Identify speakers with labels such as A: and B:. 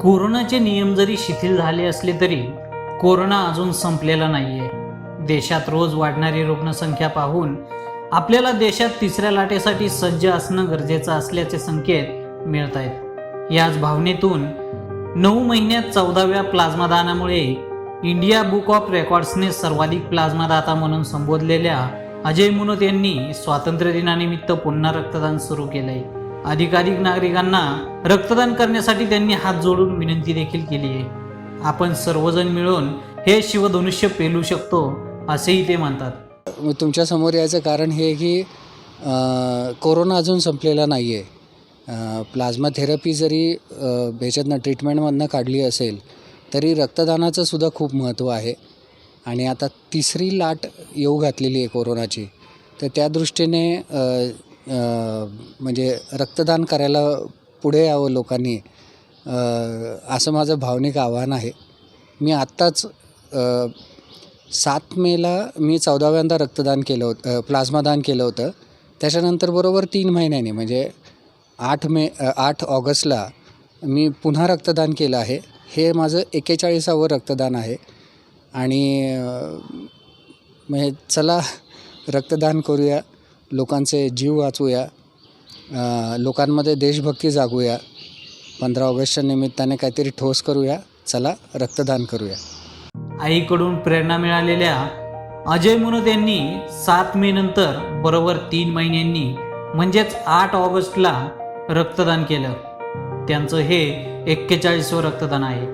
A: कोरोनाचे नियम जरी शिथिल झाले असले तरी कोरोना अजून संपलेला नाहीये. देशात रोज वाढणारी रुग्णसंख्या पाहून आपल्याला देशात तिसऱ्या लाटेसाठी सज्ज असणं गरजेचं असल्याचे संकेत मिळत आहेत याच भावनेतून नऊ महिन्यात चौदाव्या प्लाझ्मा दानामुळे इंडिया बुक ऑफ रेकॉर्ड्सने सर्वाधिक प्लाझ्मा दाता म्हणून संबोधलेल्या अजय मुनोत यांनी स्वातंत्र्य दिनानिमित्त पुन्हा रक्तदान सुरू केलंय. अधिकाधिक नागरिकांना रक्तदान करण्यासाठी त्यांनी हात जोडून विनंती देखील केली आहे. आपण सर्वजण मिळून हे शिवधनुष्य पेलू शकतो असेही ते म्हणतात.
B: मग तुमच्यासमोर यायचं कारण हे आहे की कोरोना अजून संपलेला नाही आहे प्लाझ्मा थेरपी जरी ह्याच्यातनं ट्रीटमेंटमधनं काढली असेल तरी रक्तदानाचं सुद्धा खूप महत्त्व आहे. आणि आता तिसरी लाट येऊ घातलेली आहे कोरोनाची. तर त्या दृष्टीने म्हणजे रक्तदान करायला पुढे यावं लोकांनी. असं माझं भावनिक आव्हान आहे. मी आत्ताच सात मेला मी चौदाव्यांदा रक्तदान केलं होतं प्लाझ्मादान केलं होतं. त्याच्यानंतर बरोबर तीन महिन्यांनी म्हणजे आठ मे आठ ऑगस्टला मी पुन्हा रक्तदान केलं आहे. हे माझं एकेचाळीसावं रक्तदान आहे. आणि म्हणजे चला रक्तदान करूया. लोकांचे जीव वाचवूया. लोकांमध्ये देशभक्ती जागूया पंधरा ऑगस्टच्या निमित्ताने काहीतरी ठोस करूया. चला रक्तदान करूया.
A: आईकडून प्रेरणा मिळालेल्या अजय मुनोद यांनी सात मे नंतर बरोबर तीन महिन्यांनी म्हणजेच आठ ऑगस्टला रक्तदान केलं. त्यांचं हे एक्केचाळीसवं रक्तदान आहे.